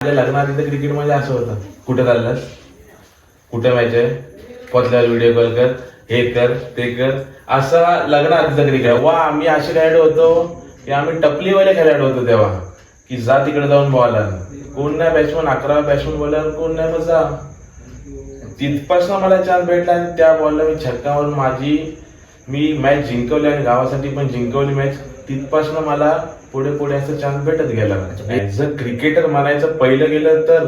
माझ्या लग्नात इथं क्रिकेटमध्ये असं होतं. कुठे चाललास? कुठे मॅच आहे? पोचल्यावर व्हिडिओ कॉल कर. हे कर ते कर. असा लग्नात तिथं क्रिकेट वा आम्ही असे खेळाडू होतो. की आम्ही टपलीवाले खेळाडू होतो तेव्हा? की जा तिकडे जाऊन बॉल कोण नाही बॅट्समन अकरा बॅट्समन बॉलर कोण नाही बसा. तिथपासून मला चान्स भेटला आणि त्या बॉलला मी छक्का मारून माझी मी मॅच जिंकवली आणि गावासाठी पण जिंकवली मॅच तिथपासून मला पुढे पुढे असं चान्स भेटत गेला ऍज अ क्रिकेटर म्हणायचं पहिलं गेलं तर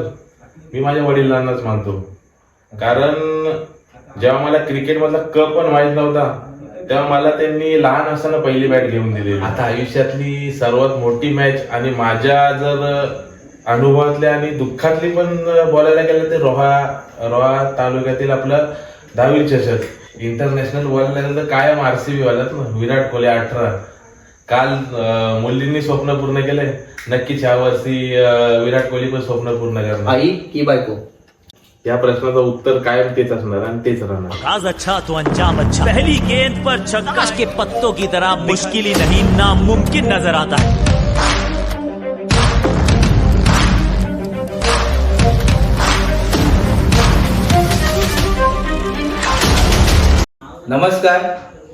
मी माझ्या वडिलांनाच मानतो. कारण जेव्हा मला क्रिकेटमधला कप पण व्हायचा नव्हता तेव्हा मला त्यांनी लहान असताना पहिली बॅट घेऊन दिली आता आयुष्यातली सर्वात मोठी मॅच आणि माझ्या जर अनुभवातल्या आणि दुःखातली पण बोलायला गेलं तर रोहा रोहा तालुक्यातील आपलं दहावी चषक. इंटरनॅशनल बोलायला गेलं तर कायम आरसीबी वाल्यात ना विराट कोहली अठरा. काल मुलींनी स्वप्न पूर्ण केले नक्कीच या वर्षी विराट कोहली पण स्वप्न पूर्ण करणार. आई की बायको? या प्रश्नाचं उत्तर कायम तेच असणार आणि तेच राहणार. आगाज अच्छा तो अंजाम अच्छा. पहली गेंद पर छक्का. के पत्तों की तरह मुश्किल ही नहीं नामुमकिन नजर आता है. नमस्कार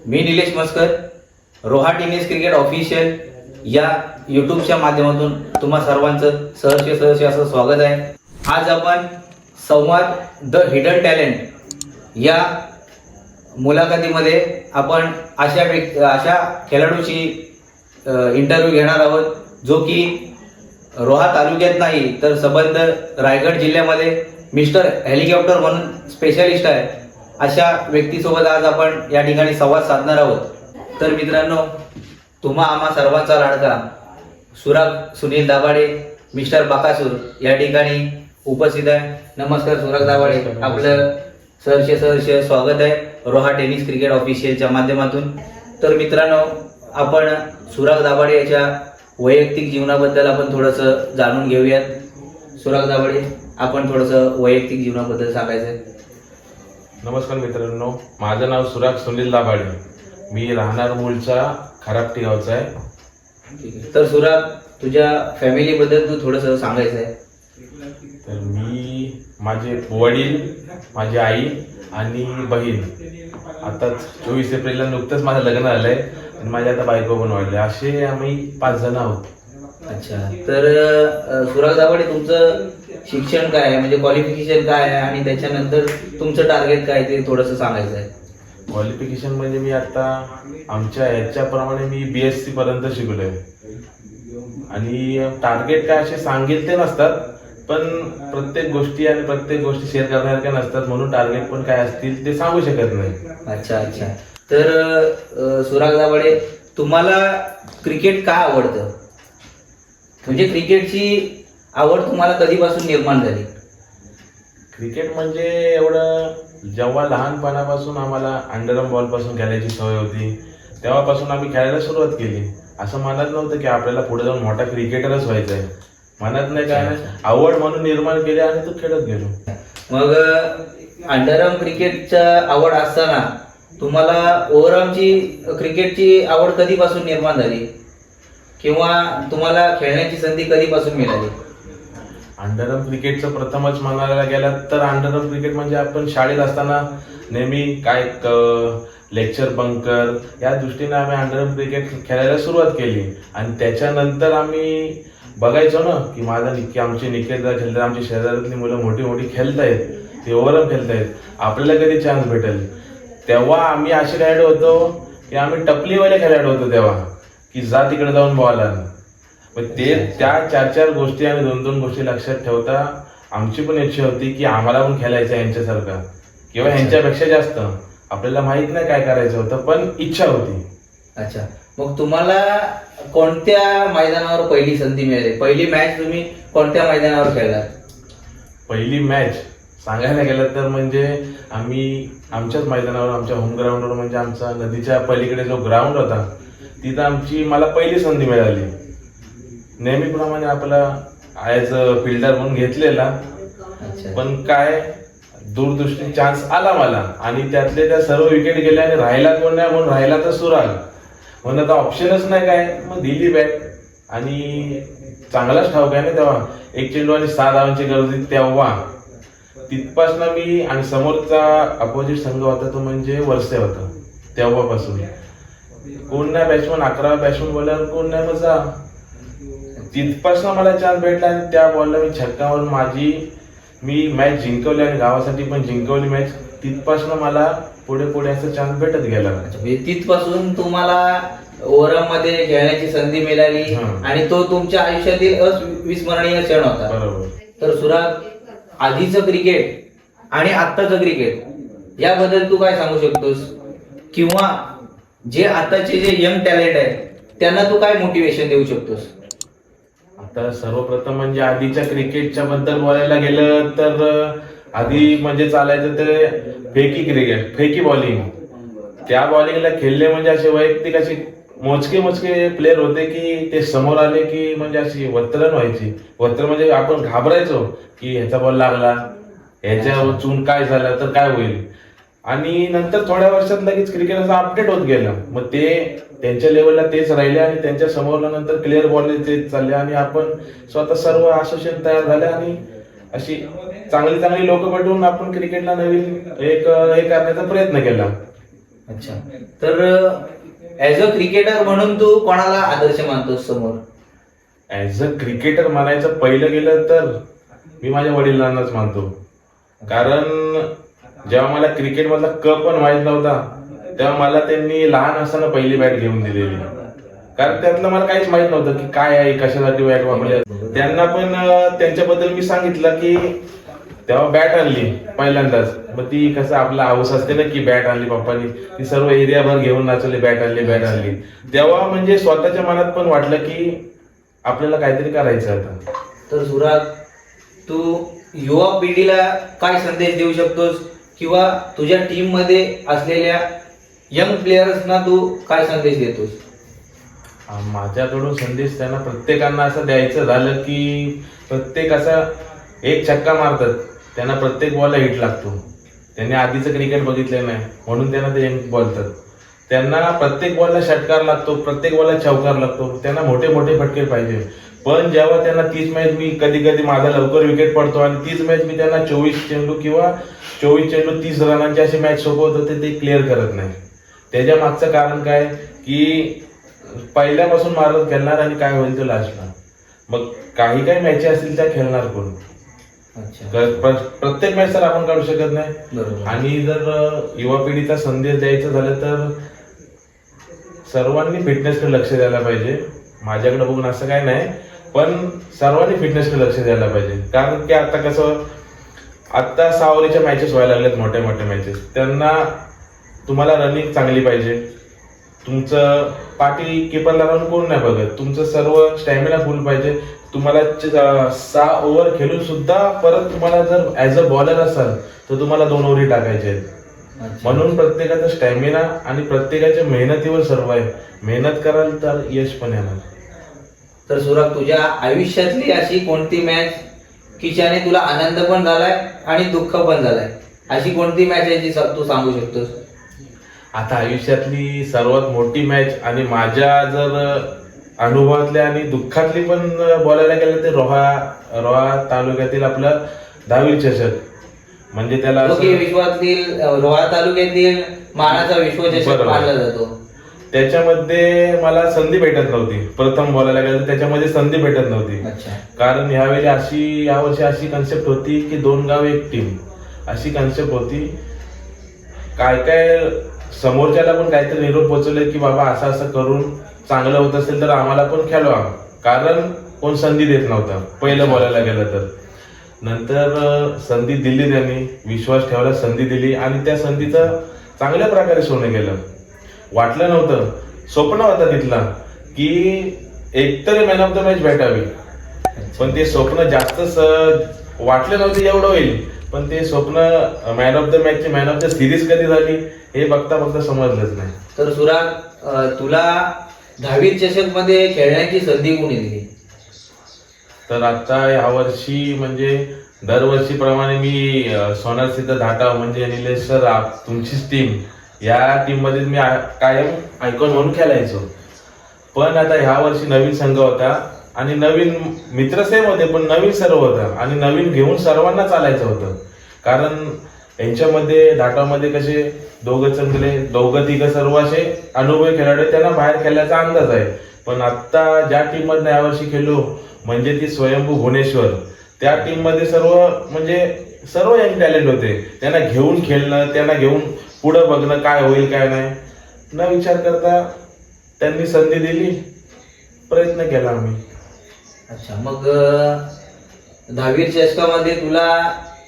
मी Nilesh Maskar. Roha tennis cricket official या यूट्यूबच्या माध्यमातून तुम्हा सर्वांचं सहर्ष सहर्ष असं स्वागत आहे. आज आपण संवाद द हिडन टॅलेंट या मुलाखतीमध्ये आपण अशा व्यक्ती अशा खेळाडूची इंटरव्ह्यू घेणार आहोत जो की रोहा तालुक्यात नाही तर संबंध रायगड जिल्ह्यामध्ये मिस्टर हेलिकॉप्टर म्हणून स्पेशलिस्ट आहे. अशा व्यक्तीसोबत आज आपण या ठिकाणी संवाद साधणार आहोत. तर मित्रांनो तुम्हा आम्हा सर्वांचा लाडका सुराग सुनील दाभाडे मिस्टर बाकासूर या ठिकाणी उपस्थित आहे. नमस्कार सुराग दाभाडे. आपलं सहर्ष सहर्ष स्वागत आहे रोहा टेनिस क्रिकेट ऑफिशियलच्या माध्यमातून. तर मित्रांनो आपण सुराग दाभाडे याच्या वैयक्तिक जीवनाबद्दल आपण थोडंसं जाणून घेऊयात. सुराग दाभाडे आपण थोडंसं वैयक्तिक जीवनाबद्दल सांगायचं आहे नमस्कार मित्रांनो माझं नाव सुराग सुनील दाभाडे. मी राहणार मूळचा खराबटी गावचा आहे. ठीक आहे. तर सुराग तुझ्या फॅमिलीबद्दल तू थोडंसं सांगायचं आहे तर मी माझे वडील माझी आई आणि बहीण. आता चोवीस एप्रिलला नुकतंच माझं लग्न झालंय आणि माझी आता बायको पण वाढली. असे आम्ही पाच जण आहोत. अच्छा. तर अ, सुराग दाभाडे तुमचं शिक्षण काय आहे? म्हणजे क्वालिफिकेशन काय आहे? आणि त्याच्यानंतर तुमचं टार्गेट काय ते थोडंसं सांगायचं आहे क्वालिफिकेशन म्हणजे मी आता आमच्या ह्याच्याप्रमाणे मी बी एस सी पर्यंत शिकलोय. आणि टार्गेट काय असे सांगेल ते नसतात पण प्रत्येक गोष्टी आणि प्रत्येक गोष्टी शेअर करण्यासारख्या नसतात म्हणून टार्गेट पण काय असतील ते सांगू शकत नाही. अच्छा अच्छा. तर सुराग दाभाडे तुम्हाला क्रिकेट का आवडतं? म्हणजे क्रिकेटची आवड तुम्हाला कधीपासून निर्माण झाली? क्रिकेट म्हणजे एवढं जेव्हा लहानपणापासून आम्हाला अंडरम बॉलपासून खेळायची सवय होती तेव्हापासून आम्ही खेळायला सुरुवात केली. असं मनात नव्हतं की आपल्याला पुढे जाऊन मोठा क्रिकेटरच व्हायचं आहे. मनात नाही काय आवड म्हणून निर्माण केली आणि तो खेळत गेलो. मग अंडरआर्म क्रिकेटच्या आवड असताना तुम्हाला ओव्हरआर्मची क्रिकेटची आवड कधीपासून निर्माण झाली? किंवा तुम्हाला खेळण्याची संधी कधीपासून मिळाली? अंडरम क्रिकेटचं प्रथमच म्हणायला गेला तर अंडरम क्रिकेट म्हणजे आपण शाळेत असताना नेहमी काय लेक्चर बंकर या दृष्टीने आम्ही अंडरम क्रिकेट खेळायला सुरुवात केली. आणि त्याच्यानंतर आम्ही बघायचो ना की माझा निक्की आमचे निकेतदा खेळतात आमच्या शेजारातली मुलं मोठी मोठी खेळतायत ते ओव्हरऑल खेळतायत. आपल्याला कधी चान्स भेटेल? तेव्हा आम्ही असे खेळाडू होतो की आम्ही टपलीवाले खेळाडू होतो तेव्हा की जा तिकडे जाऊन बॉल आण. मग ते त्या चार चार गोष्टी आणि दोन दोन गोष्टी लक्षात ठेवता आमची पण इच्छा होती की आम्हाला पण खेळायचं यांच्यासारखं. किंवा ह्यांच्यापेक्षा जास्त. आपल्याला माहीत नाही काय करायचं होतं पण इच्छा होती. अच्छा. मग तुम्हाला कोणत्या मैदानावर पहिली संधी मिळाली? पहिली मॅच तुम्ही कोणत्या मैदानावर खेळलात? पहिली मॅच सांगायला गेलं तर म्हणजे आम्ही आमच्याच मैदानावर आमच्या होम ग्राउंडवर म्हणजे आमचा नदीच्या पलीकडे जो ग्राउंड होता तिथं आमची मला पहिली संधी मिळाली. नेहमीप्रमाणे आपला ॲज अ फिल्डर म्हणून घेतलेला. पण काय दूरदृष्टी चान्स आला मला. आणि त्यातले त्या सर्व विकेट गेल्या आणि राहिला कोण नाही म्हणून राहिला तर सुराग. म्हणून आता ऑप्शनच नाही काय. मग दिली बॅट आणि चांगलाच ठाऊक आहे ना तेव्हा. एक चेंडू आणि सहा धावांची गरज होती तेव्हा. तिथपासनं मी आणि समोरचा अपोजिट संघ होता तो म्हणजे वर्षे होता. तेव्हापासून. कोण नाही बॅट्समन अकरा बॅट्समन बोलल्यावर कोण नाही मजा तिथपासून मला चान्स भेटला आणि त्या बॉलला मी छक्का मारून माझी मी मॅच जिंकवली आणि गावासाठी पण जिंकवली मॅच तिथपासून मला पुढे पुढे असं चान्स भेटत गेला. म्हणजे तिथपासून तुम्हाला ओरममध्ये खेळण्याची संधी मिळाली हं. आणि तो तुमच्या आयुष्यातील अविस्मरणीय क्षण होता. बरोबर. तर सुराग आधीचं क्रिकेट आणि आत्ताचं क्रिकेट याबद्दल तू काय सांगू शकतोस? किंवा जे आताचे जे यंग टॅलेंट आहे त्यांना तू काय मोटिवेशन देऊ शकतोस? आता सर्वप्रथम म्हणजे आधीच्या क्रिकेटच्या बद्दल बोलायला गेलं तर आधी म्हणजे चालायचं ते फेकी क्रिकेट फेकी बॉलिंग. त्या बॉलिंगला खेळले म्हणजे असे वैयक्तिक असे मोजके मोजके प्लेअर होते की ते समोर आले की म्हणजे अशी वत्रण व्हायची. वत्र म्हणजे आपण घाबरायचो की ह्याचा बॉल लागला ह्याच्या चून काय झालं तर काय होईल? आणि नंतर थोड्या वर्षात लगेच क्रिकेट असं अपडेट होत गेलं. मग ते त्यांच्या लेवलला तेच राहिले आणि त्यांच्या समोरला नंतर क्लिअर बॉल तेच चालले आणि आपण स्वतः सर्व असोसिएशन तयार झाले आणि अशी चांगली चांगली लोक पटवून आपण क्रिकेटला नवीन एक हे करण्याचा प्रयत्न केला. अच्छा. तर ऍज अ क्रिकेटर म्हणून तू कोणाला आदर्श मानतोस समोर? ऍज अ क्रिकेटर म्हणायचं पहिलं गेलं तर मी माझ्या वडिलांनाच मानतो. कारण जेव्हा मला क्रिकेट मधला कप पण माहीत नव्हता तेव्हा मला त्यांनी लहान असताना पहिली बॅट घेऊन दिलेली. कारण त्यातलं मला काहीच माहीत नव्हतं की काय आहे कशासाठी बॅट वापरली त्यांना पण त्यांच्याबद्दल मी सांगितलं की तेव्हा बॅट आणली पहिल्यांदाच. मग ती कसं आपला हाऊस असते ना की बॅट आणली पप्पानी. ती सर्व एरियाभर घेऊन नाचवली बॅट आणली बॅट आणली. तेव्हा म्हणजे स्वतःच्या मनात पण वाटलं की आपल्याला काहीतरी करायचं आता. तर सुरात तू युवा पिढीला काय संदेश देऊ शकतोस? किंवा तुझ्या टीममध्ये असलेल्या यंग प्लेयर्सना तू काय संदेश देतोस? माझ्याकडून संदेश त्यांना प्रत्येकांना असं द्यायचं झालं की प्रत्येक असा एक छक्का मारतात. त्यांना प्रत्येक बॉलला हिट लागतो. त्यांनी आधीचं क्रिकेट बघितलं नाही म्हणून त्यांना ते यंग बोलतात. त्यांना प्रत्येक बॉलला षटकार लागतो प्रत्येक बॉलला चौकार लागतो. त्यांना मोठे मोठे फटके पाहिजे. पण जेव्हा त्यांना तीच मॅच मी कधी कधी माझा लवकर विकेट पडतो आणि तीच मॅच मी त्यांना चोवीस चेंडू किंवा चोवीस चेंडू तीस रनांची अशी मॅच सोबत ते ते क्लिअर करत नाही. त्याच्या मागचं कारण काय? की पहिल्यापासून मारत खेळणार आणि काय होईल तो लास्टला मग काही काही मॅची असतील त्या खेळणार कोण? प्रत्येक मॅच तर आपण काढू शकत नाही. आणि जर युवा पिढीचा संदेश द्यायचा झालं तर सर्वांनी फिटनेसकडे लक्ष द्यायला पाहिजे. माझ्याकडे बघून असं काय नाही पण सर्वांनी फिटनेसकडे लक्ष द्यायला पाहिजे. कारण की आता कसं आता सावरीच्या मॅचेस व्हायला लागल्यात मोठ्या मोठ्या मॅचेस त्यांना तुम्हाला रनिंग चांगली पाहिजे. तुमचं पाठी किपरला राहून कोण नाही बघत. तुमचं सर्व स्टॅमिना फुल पाहिजे. तुम्हाला सहा ओव्हर खेळून सुद्धा परत तुम्हाला जर ऍज अ बॉलर असाल तर तुम्हाला दोन ओव्हरी टाकायचे आहेत. म्हणून प्रत्येकाचा स्टॅमिना आणि प्रत्येकाच्या मेहनतीवर सर्व आहे. मेहनत कराल तर यश पण येणार. तर सुराग तुझ्या आयुष्यातली अशी कोणती मॅच की ज्याने तुला आनंद पण झालाय आणि दुःख पण झालाय. अशी कोणती मॅच आहे जी तू सांगू शकतोस? आता आयुष्यातली सर्वात मोठी मॅच आणि माझ्या जर अनुभवातल्या आणि दुःखातली पण बोलायला गेलं तर रोहा रोहा तालुक्यातील आपलं दहावी चषक. म्हणजे त्याला विश्वातील रोहा तालुक्यातील मानाचा विश्वचषक. मानला जातो. त्याच्यामध्ये मला संधी भेटत नव्हती. प्रथम बोलायला गेलं तर त्याच्यामध्ये संधी भेटत नव्हती. कारण यावेळी अशी यावर्षी अशी कन्सेप्ट होती की दोन गाव एक टीम अशी कन्सेप्ट होती. काय काय समोरच्याला पण काहीतरी निरोप पोहोचवले की बाबा असं असं करून चांगलं होत असेल तर आम्हाला पण खेळवा. कारण कोण संधी देत नव्हता. पहिलं बोलायला गेलं तर. नंतर संधी दिली त्यांनी. विश्वास ठेवला संधी दिली आणि त्या संधीचं चांगल्या प्रकारे सोनं केलं वाटलं नव्हतं. स्वप्न होता तिथला की एकतरी मॅन ऑफ द मॅच भेटावी. पण ते स्वप्न जास्त वाटलं नव्हतं एवढं होईल. पण ते स्वप्न मॅन ऑफ द मॅच ची मॅन ऑफ द सिरीज कधी झाली हे बघता बघता समजलंच नाही. तर सुराग अ, तुला दहावी चषकमध्ये खेळण्याची संधी कोणी दिली? तर आता यावर्षी म्हणजे दरवर्षीप्रमाणे मी सोनार सिद्ध धाटाव म्हणजे निलेश सर तुमचीच टीम या टीममध्ये मी कायम आयकॉन म्हणून खेळायचो. पण आता ह्या वर्षी नवीन संघ होता आणि नवीन मित्र सेम होते पण नवीन सर्व होतं आणि नवीन घेऊन सर्वांना चालायचं होतं. कारण यांच्यामध्ये डाटामध्ये कसे दोघं चांगले दोघं तिघं सर्व असे अनुभवी खेळाडू त्यांना बाहेर खेळण्याचा अंदाज आहे. पण आत्ता ज्या टीममध्ये यावर्षी खेळलो म्हणजे ती स्वयंभू भुवनेश्वर. त्या टीममध्ये सर्व म्हणजे सर्व यंग टॅलेंट होते. त्यांना घेऊन खेळणं त्यांना घेऊन पुढं बघणं काय होईल काय नाही. न विचार करता त्यांनी संधी दिली प्रयत्न केला आम्ही. अच्छा मग दहावी चषकामध्ये तुला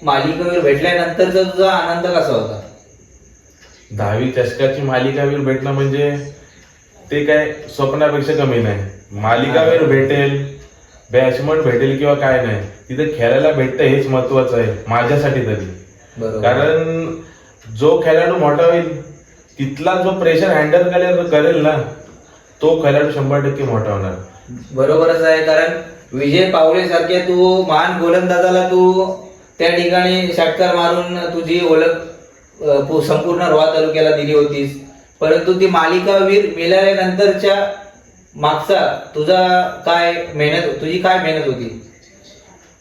मालिकावीर भेटल्यानंतरचा तुझा आनंद कसा होता? दहावी चषकाची मालिकावीर भेटणं म्हणजे ते काय स्वप्नापेक्षा कमी नाही. मालिकावीर भेटेल बॅट्समन भेटेल किंवा काय नाही तिथे खेळायला भेटतं हेच महत्वाचं आहे माझ्यासाठी तरी. कारण जो खेळाडू मोठा होईल तिथला जो प्रेशर हँडल करेल करेल ना तो खेळाडू शंभर टक्के मोठा होणार. बरोबरच आहे कारण विजय पावले सारख्या तू महान गोलंदाजाला तू त्या ठिकाणी षटकार मारून तुझी ओळख संपूर्ण रोहा तालुक्याला दिली होतीस. परंतु ती मालिकावीर मिळाल्यानंतरच्या मागचा तुझा काय मेहनत तुझी काय मेहनत होती?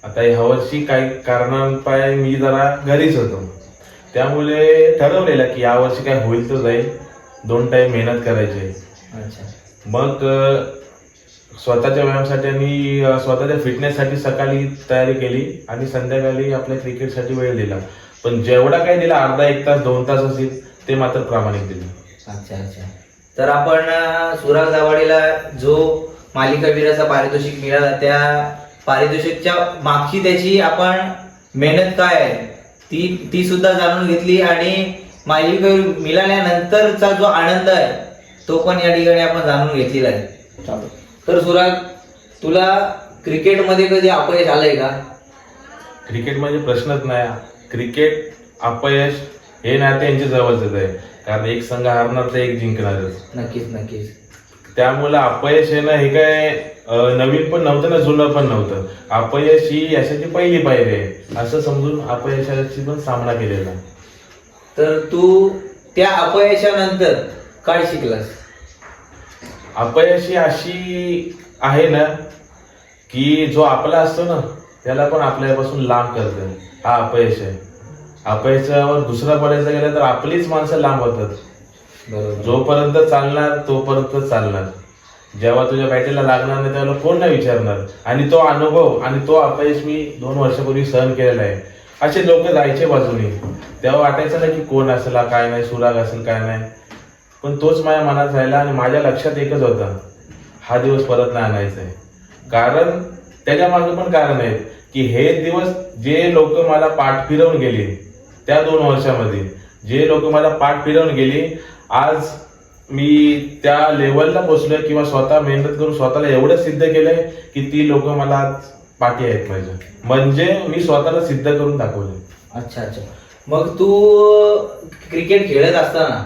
आता ह्या वर्षी काही कारणांपाय मी जरा घरीच होतो. त्यामुळे ठरवलेलं की यावर्षी काय होईल तर जाईल. दोन टाइम मेहनत करायची. आहे. अच्छा. मग स्वतःच्या व्यायामासाठी आणि स्वतःच्या फिटनेससाठी सकाळी तयारी केली आणि संध्याकाळी आपल्या क्रिकेटसाठी वेळ दिला. पण जेवढा काही दिला अर्धा एक तास दोन तास असेल ते मात्र प्रामाणिक दिले. अच्छा अच्छा. तर आपण सुराग दावाडीला जो मालिकावीराचा पारितोषिक मिळाला त्या पारितोषिकच्या मागची त्याची आपण मेहनत काय आहे? ती ती सुद्धा जाणून घेतली आणि मालिकावीर मिळाल्यानंतरचा जो आनंद आहे तो पण या ठिकाणी आपण जाणून घेतलेला आहे. तर सुराग तुला क्रिकेटमध्ये कधी अपयश आलंय का? क्रिकेट म्हणजे प्रश्नच नाही. क्रिकेट अपयश हे नाते यांच्या जवळच आहे. कारण एक संघ हारणार तर एक जिंकणारच. नक्कीच नक्कीच. त्यामुळे अपयश येणं हे काय अ, नवीन पण नव्हतं ना जुनं पण नव्हतं. अपयश ही यशाची पहिली पायरी आहे. असं समजून अपयशाची पण सामना केलेला. तर तू त्या अपयशानंतर काय शिकलास? अपयश अशी आहे ना की जो आपला असतो ना त्याला पण आपल्यापासून लांब करतं. हा अपयश आहे. अपयशावर दुसरा पडायचं गेलं तर आपलीच माणसं लांब होतात. बरोबर. जोपर्यंत चालणार तोपर्यंत चालणार. जेव्हा तुझ्या बॅटीला लागणार नाही त्याला कोण नाही विचारणार? आणि तो अनुभव आणि तो अपयश मी दोन वर्षापूर्वी सहन केलेला आहे. असे लोक जायचे बाजूने. तेव्हा वाटायचं ना की कोण असला काय नाही सुराग असेल काय नाही. पण तोच माझ्या मनात राहिला आणि माझ्या लक्षात एकच होता. हा दिवस परत नाही आणायचा आहे कारण त्याच्यामागे पण कारण आहे की हे दिवस जे लोक मला पाठ फिरवून गेले त्या दोन वर्षामध्ये जे लोक मला पाठ फिरवून गेली आज मी त्या लेवलला पोचलोय किंवा स्वतः मेहनत करून स्वतःला एवढं सिद्ध केलंय की ती लोक मला आज पाठी आहेत माझ्या. म्हणजे मी स्वतःला सिद्ध करून दाखवले अच्छा अच्छा. मग तू क्रिकेट खेळत असताना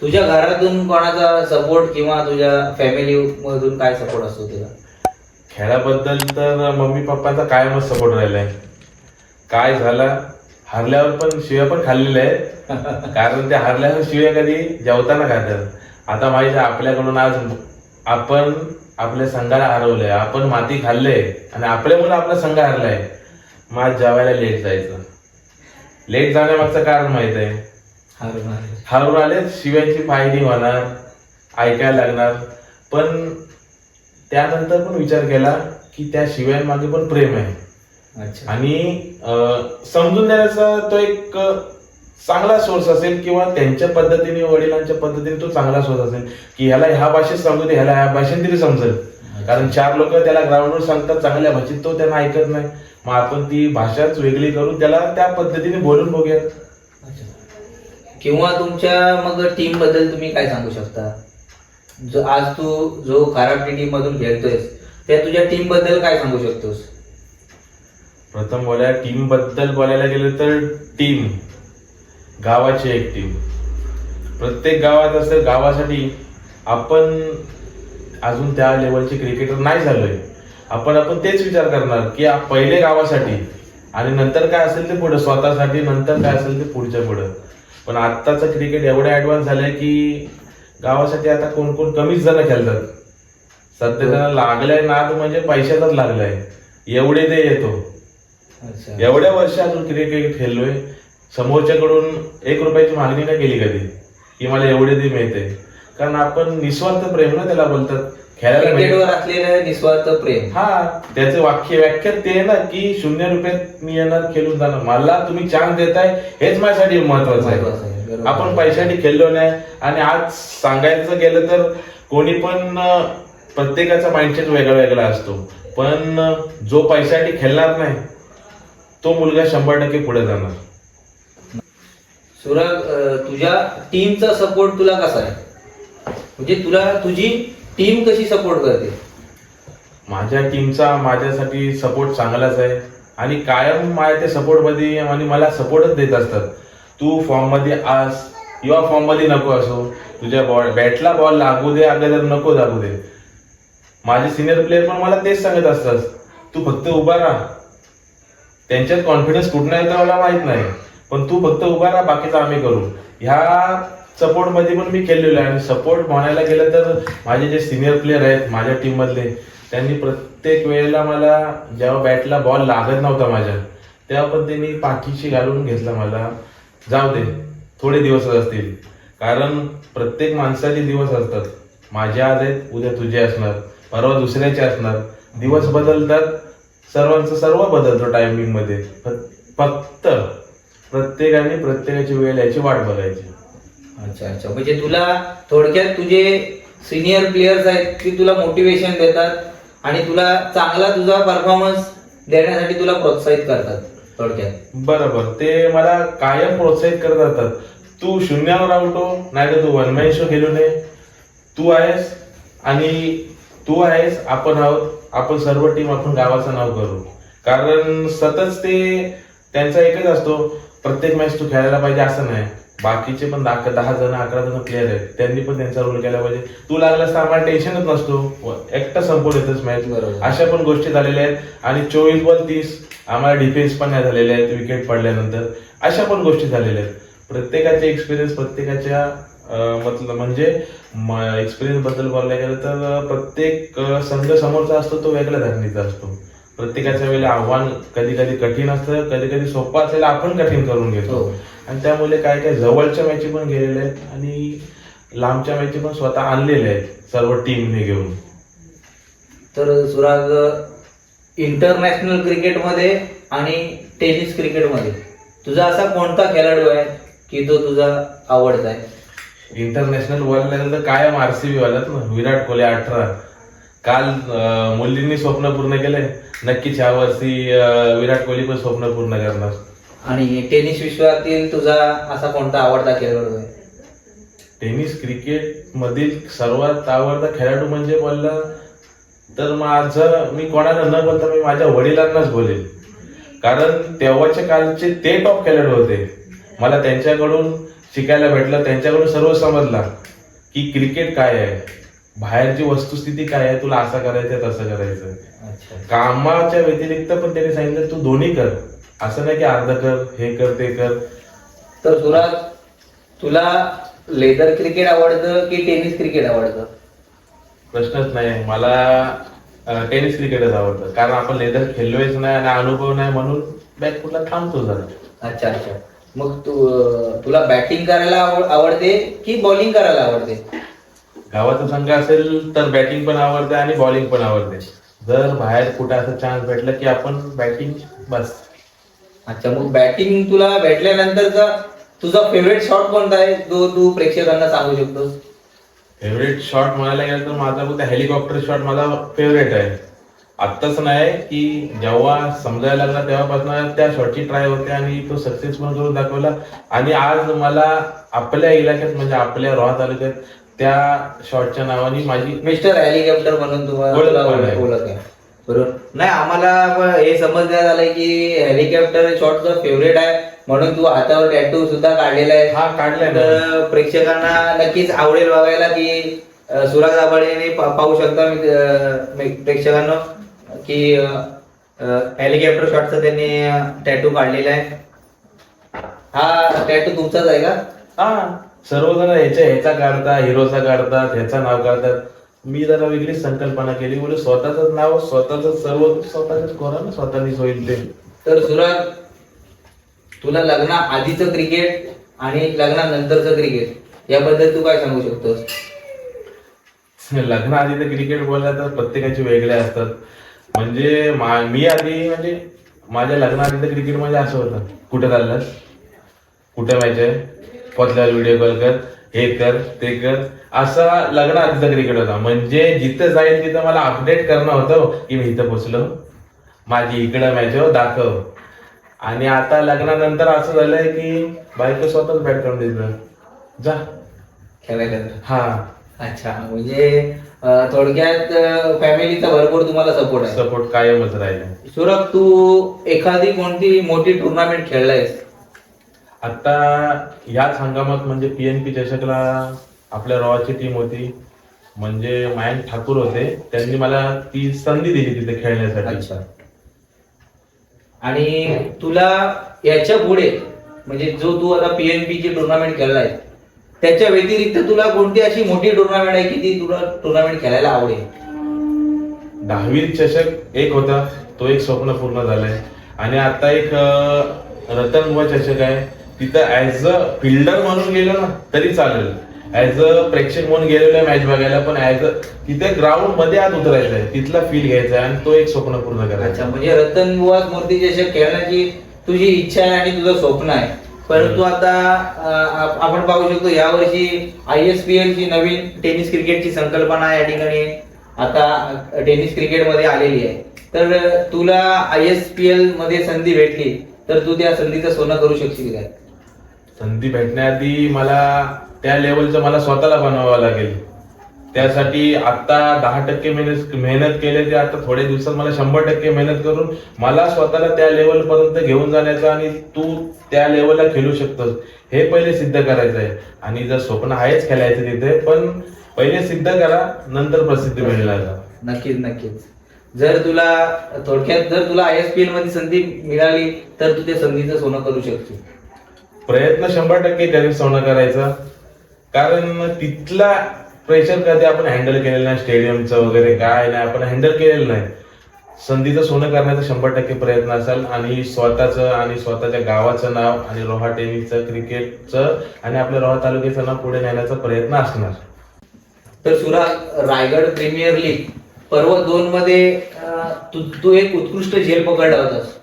तुझ्या घरातून कोणाचा सपोर्ट किंवा तुझ्या फॅमिली मधून काय सपोर्ट असतो तुला खेळाबद्दल तर मम्मी पप्पांचा कायमच सपोर्ट राहिलाय. काय झालं? हारल्यावर पण शिव्या पण खाल्लेल्या आहेत. कारण त्या हारल्यावर शिव्या कधी जेवताना खातात. आता माहिती आहे आपल्याकडून आज आपण आपल्या संघाला हरवलंय आपण माती खाल्लंय आणि आपल्यामुळे आपला संघ हरलाय. मग आज जेवायला लेट जायचं. लेट जाण्यामागचं कारण माहीत आहे. हारून आले. हरवून आले शिव्यांची फायरिंग होणार ऐकायला लागणार. पण त्यानंतर पण विचार केला की त्या शिव्यांमागे पण प्रेम आहे. अच्छा. आणि समजून देण्याचा तो एक चांगला सोर्स असेल किंवा त्यांच्या पद्धतीने वडिलांच्या पद्धतीने तो चांगला सोर्स असेल. की ह्याला ह्या भाषेत समजू दे ह्याला ह्या भाषेत तरी समजेल. कारण चार लोक त्याला ग्राउंडवर सांगतात चांगल्या भाषेत तो त्यांना ऐकत नाही. मग आपण ती भाषाच वेगळी करून त्याला त्या पद्धतीने बोलून बघूया. किंवा तुमच्या मग टीमबद्दल तुम्ही काय सांगू शकता? जो आज तू जो खराब टीम मधून खेळतोयस त्या तुझ्या टीमबद्दल काय सांगू शकतोस? प्रथम बोलायला टीमबद्दल बोलायला गेलं तर टीम गावाची एक टीम प्रत्येक गावात असं गावासाठी आपण अजून त्या लेवलचे क्रिकेटर नाही झालोय. आपण आपण तेच विचार करणार की पहिले गावासाठी आणि नंतर काय असेल ते पुढे स्वतःसाठी नंतर काय असेल ते पुढच्या पुढं. पण आत्ताचं क्रिकेट एवढं ऍडव्हान्स झालंय की गावासाठी आता कोण कोण कमीच जण खेळतात. सध्या त्यांना लागलाय नाद म्हणजे पैशाचाच लागलाय. एवढे ते येतो. एवढ्या वर्ष अजून क्रिकेट खेळलोय. समोरच्याकडून एक रुपयाची मागणी नाही केली कधी? की मला एवढे ते मिळते कारण आपण निस्वार्थ प्रेम ना त्याला बोलतात. खेळायला. क्रिकेटवर असलेलं निस्वार्थ प्रेम. हा त्याचं वाक्य व्याख्या ते ना की शून्य रुपयात मी येणार खेळून जाणार. मला तुम्ही चान्स देताय हेच माझ्यासाठी महत्वाचं आहे. आपण पैशासाठी खेळलो नाही. आणि आज सांगायचं गेलं तर कोणी पण प्रत्येकाचा माइंडसेट वेगळा वेगळा असतो. पण जो पैशासाठी खेळणार नाही तो मुलगा शंभर टक्के पुढे जाणार. सुरा तुझ्या टीमचा सपोर्ट तुला कसा आहे? म्हणजे तुला तुझी टीम कशी सपोर्ट करते? माझ्या टीमचा माझ्यासाठी सपोर्ट चांगलाच आहे. आणि कायम माझ्या त्या सपोर्टमध्ये आणि मला सपोर्टच देत असतात. तू फॉर्ममध्ये आस किंवा फॉर्ममध्ये नको असो. तुझ्या बॉल बॅटला बॉल लागू दे अगोदर नको लागू दे. माझे सिनियर प्लेअर पण मला तेच सांगत असतात. तू फक्त उभा राहा. त्यांच्यात कॉन्फिडन्स कुठं आहे तर मला माहीत नाही. पण तू फक्त उभा राहा बाकीचं आम्ही करू. ह्या सपोर्टमध्ये पण मी खेळलेलो आहे. आणि सपोर्ट म्हणायला गेलं तर माझे जे सिनियर प्लेअर आहेत माझ्या टीम मधले त्यांनी प्रत्येक वेळेला मला जेव्हा बॅटला बॉल लागत नव्हता माझ्या तेव्हा पण त्यांनी पाठीशी घालून घेतला मला. जाऊ दे थोडे दिवसच असतील. कारण प्रत्येक माणसाचे दिवस असतात. माझे आज आहेत उद्या तुझे असणार. परवा दुसऱ्याचे असणार. दिवस बदलतात. सर्वांचं सर्व बदलतो टायमिंगमध्ये. फक्त प्रत्येकाने प्रत्येकाची वेळ याची वाट बघायची. अच्छा अच्छा. म्हणजे तुला थोडक्यात तुझे सिनियर प्लेयर्स आहेत की तुला मोटिवेशन देतात आणि तुला चांगला तुझा परफॉर्मन्स देण्यासाठी तुला प्रोत्साहित करतात थोडक्यात. बरोबर. ते मला कायम प्रोत्साहित करत असतात तू शून्यावर आउट हो नाही तर तू वन मॅन शो खेळू नये. तू आहेस आणि तू आहेस आपण आहोत. आपण सर्व टीम आपण गावाचं नाव करू. कारण सतत ते त्यांचा एकच असतो. प्रत्येक मॅच तू खेळायला पाहिजे असं नाही. बाकीचे पण दहा दहा जण अकरा जण प्लेअर आहेत. त्यांनी पण त्यांचा रोल केला पाहिजे. तू लागलास तर आम्हाला टेन्शनच नसतो. एकटा संपून येतच मॅच बरोबर. अशा पण गोष्टी झालेल्या आहेत. आणि चोवीस बॉल तीस आम्हाला डिफेन्स पण नाही झालेले आहेत. विकेट पडल्यानंतर. अशा पण गोष्टी झालेल्या आहेत. प्रत्येकाचे एक्सपिरियन्स प्रत्येकाच्या मतलब म्हणजे एक्सपिरियन्सबद्दल बोलायला गेलं तर प्रत्येक संघ समोरचा असतो तो वेगळ्या धारणीचा असतो. प्रत्येकाच्या वेळेला आव्हान कधी कधी कठीण असतं कधी कधी सोपं असेल आपण कठीण करून घेतो. हो. आणि त्यामुळे काय काय जवळच्या मॅची पण गेलेल्या आहेत आणि लांबच्या मॅची पण स्वतः आणलेल्या आहेत सर्व टीमने घेऊन. तर सुराग इंटरनॅशनल क्रिकेटमध्ये आणि टेनिस क्रिकेटमध्ये तुझा असा कोणता खेळाडू आहे की तो तुझा आवडता आहे? इंटरनॅशनल बोलायला तर कायम आरसीबी वाल्यात ना विराट कोहली अठरा. काल मुलींनी स्वप्न पूर्ण केले नक्कीच ह्या वर्षी विराट कोहली पण स्वप्न पूर्ण करणार. आणि टेनिस विश्वातील तुझा असा कोणता आवडता खेळाडू आहे? टेनिस क्रिकेट मधील सर्वात आवडता खेळाडू म्हणजे बोलला तर माझं मी कोणाला न बोलता मी माझ्या वडिलांनाच बोलेल कारण तेव्हाच्या कालचे ते टॉप खेळाडू होते. मला त्यांच्याकडून शिकायला भेटलं त्यांच्याकडून सर्व समजला की क्रिकेट काय आहे. बाहेरची वस्तुस्थिती काय आहे? तुला असं करायचं तसं करायचं अच्छा. कामाच्या व्यतिरिक्त पण त्यांनी सांगितलं तू दोन्ही कर. असं नाही की अर्ध कर हे कर ते कर. तर सुराग तुला लेदर क्रिकेट आवडतं की टेनिस क्रिकेट आवडतं? प्रश्नच नाही. मला अं, टेनिस क्रिकेटच आवडतं. कारण आपण लेदर खेळलोयच नाही आणि अनुभव नाही म्हणून बॅट कुठला थांबतो जरा. अच्छा अच्छा. मग तू अं, तुला बॅटिंग करायला आव- आवडते की बॉलिंग करायला आवडते? गावाचा संघ असेल तर बॅटिंग पण आवडते आणि बॉलिंग पण आवडते. जर बाहेर कुठे असं चान्स भेटला की आपण बॅटिंग बस. अच्छा मग बॅटिंग तुला भेटल्यानंतरचा तुझा फेवरेट शॉट कोणता आहे? जो तू प्रेक्षकांना सांगू शकतोस? फेवरेट शॉट म्हणायला गेलं तर माझा फक्त हेलिकॉप्टर शॉट मला फेवरेट आहे. आत्ताच नाही की जेव्हा समजायला लागला तेव्हापासून त्या शॉटची ट्राय होते आणि तो सक्सेस पण करून दाखवला. आणि आज मला आपल्या इलाक्यात म्हणजे आपल्या रोहा तालुक्यात त्या शॉटच्या नावाने माझी मिस्टर हेलिकॉप्टर म्हणून तुम्हाला ओळख तुला पण आहे. ओळख आहे बरोबर? नाही आम्हाला हे समजण्यात आलंय की हेलिकॉप्टर शॉट तुझा फेवरेट आहे. म्हणून तू हातावर टॅटू सुद्धा काढलेला आहे. हा काढलाय ना. तर प्रेक्षकांना नक्कीच आवडेल बघायला की अ, दाभाडेने पा- पाहू शकता अ, मी प्रेक्षकांना की हेलिकॉप्टर शॉटचा त्यांनी टॅटू काढलेला आहे. हा टॅटू तुमचाच आहे का? हा. सर्वजण ह्याच्या ह्याचा काढतात हिरोचा काढतात ह्याचं नाव काढतात. मी जरा वेगळीच संकल्पना केली बोले स्वतःच नाव स्वतःच सर्व स्वतःच करा ना स्वतःनीच होईल ते. तर सुराग तुला लग्ना आधीचं क्रिकेट आणि लग्नानंतरचं क्रिकेट याबद्दल तू काय सांगू शकतोस? लग्न आधी तर क्रिकेट बोलला तर प्रत्येकाचे वेगळे असतात. म्हणजे मा- आधी म्हणजे माझ्या लग्नाआधी तर क्रिकेट म्हणजे असं होतं. कुठे चाललास? कुठे मॅच आहे? पतल्यावर व्हिडिओ कॉल कर हे कर ते कर. असा लग्न आधीचा क्रिकेट होता. म्हणजे जिथं जाईल तिथं मला अपडेट करणं होतं की मी इथं पोचलो. माझी इकडं मॅच हो दाखव. आणि आता लग्नानंतर असं झालंय की बायको स्वतःच बॅट करून दिलं जा. खेळायला. हा. अच्छा म्हणजे थोडक्यात फॅमिलीचा भरपूर तुम्हाला सपोर्ट आहे. सपोर्ट कायमच राहिला. सुरभ तू एखादी कोणती मोठी टुर्नामेंट खेळलायस? आता याच हंगामात म्हणजे पीएनपी चषकला आपल्या रॉची टीम होती. म्हणजे मयांक ठाकूर होते. त्यांनी मला ती संधी दिली तिथे खेळण्यासाठी. अच्छा. आणि तुला याच्यापुढे म्हणजे जो तू आता पीएनपी ची टुर्नामेंट खेळलाय त्याच्या व्यतिरिक्त तुला कोणती अशी मोठी टुर्नामेंट आहे की ती तुला टुर्नामेंट खेळायला आवडेल? दहावी चषक एक होता. तो एक स्वप्न पूर्ण झालंय. आणि आता एक अं, रतन बुवा चषक आहे. तिथं ऍज अ फिल्डर म्हणून गेलो ना तरी चालेल. ऍज अ प्रेक्षक म्हणून गेलेलो आहे मॅच बघायला पण ऍज अ तिथे ग्राउंडमध्ये आत उतरायचं आहे. तिथला फील घ्यायचा आहे आणि तो एक स्वप्न पूर्ण अच्छा करायचा म्हणजे रतन बुवा मूर्ती चषक खेळण्याची तुझी इच्छा आहे आणि तुझं स्वप्न आहे. परंतु आता अं, आप- आपण पाहू शकतो यावर्षी आय एस पी एल ची नवीन टेनिस क्रिकेटची संकल्पना या ठिकाणी आता टेनिस क्रिकेटमध्ये आलेली आहे. तर तुला आय एस पी एलमध्ये संधी भेटली तर तू त्या संधीचं सोनं करू शकशील काय संधी भेटण्याआधी मला त्या लेवलचं मला स्वतःला बनवावं लागेल. त्यासाठी आता दहा टक्के मेहनत मेहनत केले ते आता थोड्या दिवसात मला शंभर टक्के मेहनत करून मला स्वतःला त्या लेवलपर्यंत घेऊन जाण्याचं आणि तू त्या लेवलला खेळू शकतोस हे पहिले सिद्ध करायचं आहे आणि जर स्वप्न आहेच खेळायचं तिथे पण पहिले सिद्ध करा नंतर प्रसिद्धी मिळणार. नक्कीच नक्कीच. जर तुला थोडक्यात जर तुला आय एस पी एलमध्ये संधी मिळाली तर तू त्या संधीचं सोनं करू शकतो प्रयत्न शंभर टक्के करेल सोनं करायचा. कारण तिथला प्रेशर कधी आपण हँडल केलेलं नाही स्टेडियमचं वगैरे काय नाही आपण हँडल केलेलं नाही. संधीचं सोनं करण्याचा शंभर टक्के प्रयत्न असेल आणि स्वतःचं आणि स्वतःच्या गावाचं नाव आणि रोहा टेनिसचं क्रिकेटचं आणि आपल्या रोहा तालुक्याचं नाव पुढे नेण्याचा प्रयत्न असणार. तर सुरा रायगड प्रीमियर लीग पर्व दोन मध्ये तू तू एक उत्कृष्ट झेल पकडला होतास.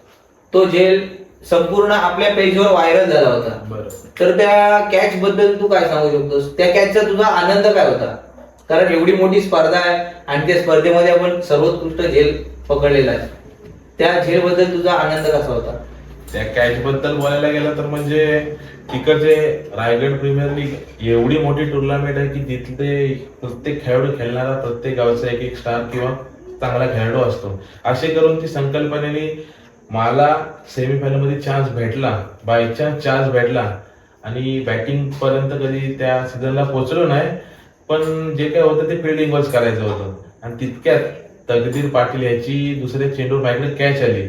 तो झेल संपूर्ण आपल्या पेजवर व्हायरल झाला होता. तर त्या कॅच बद्दल तू काय सांगू शकतोस? त्या कॅचचा तुझा आनंद काय होता? कारण एवढी मोठी स्पर्धा आहे आणि त्या स्पर्धेमध्ये आपण सर्वोत्कृष्ट झेल पकडलेला आहे. त्या झेल बद्दल तुझा आनंद कसा होता? त्या कॅच बद्दल बोलायला गेलं तर म्हणजे तिकडचे रायगड प्रीमियर लीग एवढी मोठी टुर्नामेंट आहे की तिथले प्रत्येक खेळाडू खेळणारा प्रत्येक गावचा एक एक स्टार किंवा चांगला खेळाडू असतो. असे करून ती संकल्पनेने मला सेमीफायनलमध्ये चान्स भेटला बाय चान्स चान्स भेटला. आणि बॅटिंगपर्यंत कधी त्या सीझनला पोचलो नाही पण जे काय होतं ते फिल्डिंगवरच करायचं होतं. आणि तितक्यात तकदीर पाटील याची दुसऱ्या चेंडूवर माझ्याकडे कॅच आली.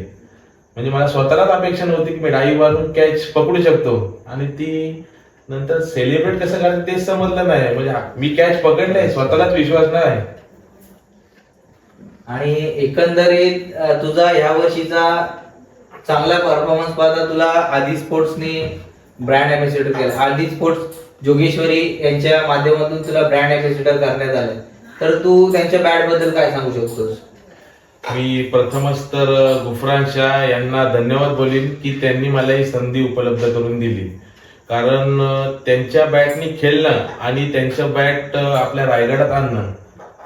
म्हणजे मला स्वतःलाच अपेक्षा नव्हती की मी डाई मारून कॅच पकडू शकतो. आणि ती नंतर सेलिब्रेट कसं करायचं तेच समजलं नाही. म्हणजे मी कॅच पकडलाय स्वतःलाच विश्वास नाही. आणि एकंदरीत तुझा या वर्षीचा चांगला परफॉर्मन्स पाहता तुला आधी स्पोर्ट्सने ब्रँड अम्बॅसिडर केला. आधी स्पोर्ट्स जोगेश्वरी यांच्या माध्यमातून तुला ब्रँड अम्बॅसिडर करण्यात आलं. तर तू त्यांच्या बॅटबद्दल काय सांगू शकतोस? मी प्रथमच तर गुफरान शाह यांना धन्यवाद बोलीन की त्यांनी मला ही संधी उपलब्ध करून दिली. कारण त्यांच्या बॅटनी खेळणं आणि त्यांचं बॅट आपल्या रायगडात आणणं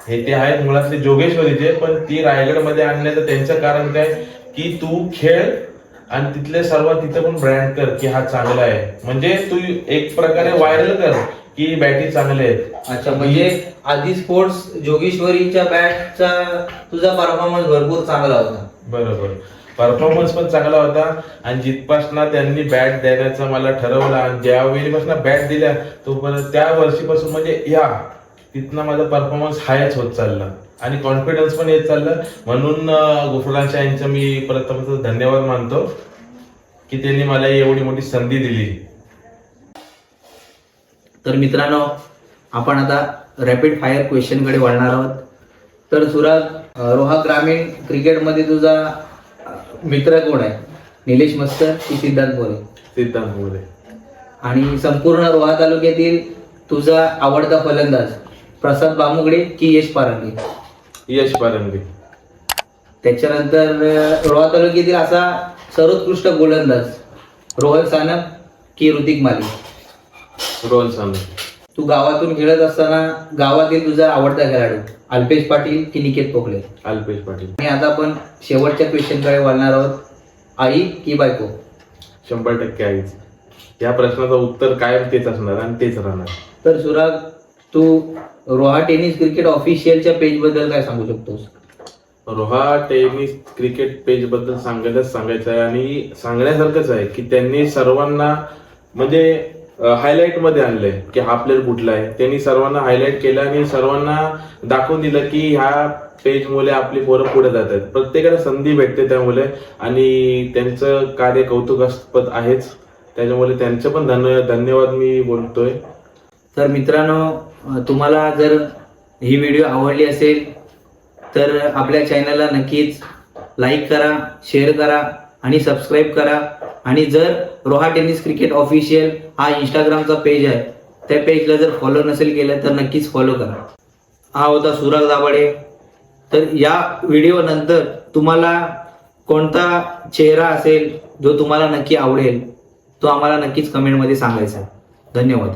हे ते आहेत मुळातले जोगेश्वरीचे पण ती रायगडमध्ये आणण्याचं त्यांचं कारण काय? की तू खेळ आणि तिथले सर्व तिथे पण ब्रँड कर की हा चांगला आहे. म्हणजे तू एक प्रकारे व्हायरल कर की बॅटी चांगले आहेत अच्छा म्हणजे आधी स्पोर्ट्स जोगेश्वरीच्या बॅटचा तुझा परफॉर्मन्स भरपूर चांगला होता. बरोबर. परफॉर्मन्स पण चांगला होता. आणि जिथपासनं त्यांनी बॅट देण्याचं मला ठरवलं आणि ज्या वेळीपासून बॅट दिल्या तोपर्यंत त्या वर्षीपासून म्हणजे या तिथनं माझा परफॉर्मन्स हायच होत चालला. आणि कॉन्फिडन्स पण येत चाललं. म्हणून शाह यांचा मी प्रथमच धन्यवाद मानतो की त्यांनी मला एवढी मोठी संधी दिली. तर मित्रांनो आपण आता रॅपिड फायर क्वेश्चनकडे वळणार आहोत. तर सुराग अ, रोहा ग्रामीण क्रिकेटमध्ये तुझा मित्र कोण आहे? निलेश मस्कर की सिद्धांत बोरे सिद्धांत मोरे. आणि संपूर्ण रोहा तालुक्यातील तुझा आवडता फलंदाज प्रसाद बामुगडे की यश पारंगे? यश पारंगे त्याच्यानंतर रोहा तालुक्यातील असा सर्वोत्कृष्ट गोलंदाज रोहन सानप की ऋतिक माली रोहन सामने तू गावातून खेळत असताना गावातील तुझा आवडता खेळाडू अल्पेश पाटील की निकेत पोखले अल्पेश पाटील. आणि आता आपण शेवटच्या क्वेश्चनकडे वळणार आहोत आई की बायको? शंभर टक्के आहेच या प्रश्नाचं उत्तर कायम तेच असणार आणि तेच राहणार. तर सुराग तू रोहा टेनिस क्रिकेट ऑफिशियलच्या पेजबद्दल काय सांगू शकतोस? रोहा टेनिस क्रिकेट पेजबद्दल सांगायलाच सांगायचं आहे आणि सांगण्यासारखंच आहे की त्यांनी सर्वांना म्हणजे हायलाइटमध्ये आणलंय की हा प्लेअर कुठला आहे. त्यांनी सर्वांना हायलाइट केलं आणि सर्वांना दाखवून दिलं की ह्या पेज मुले आपली पोरं पुढे जात आहेत. प्रत्येकाला संधी भेटते त्यामुळे आणि त्यांचं कार्य कौतुकास्पद आहेच. त्याच्यामुळे त्यांचे पण धन्य धन्यवाद मी बोलतोय. तर मित्रांनो तुम्हाला जर ही व्हिडिओ आवडली असेल तर आपल्या चॅनलला नक्कीच लाईक करा शेअर करा आणि सबस्क्राईब करा. आणि जर रोहा टेनिस क्रिकेट ऑफिशियल हा इंस्टाग्रामचा पेज आहे त्या पेजला जर फॉलो नसेल केलं तर नक्कीच फॉलो करा. हा होता सुरज दाभाडे. तर या व्हिडिओ नंतर तुम्हाला कोणता चेहरा असेल जो तुम्हाला नक्की आवडेल तो आम्हाला नक्कीच कमेंटमध्ये सांगायचा धन्यवाद.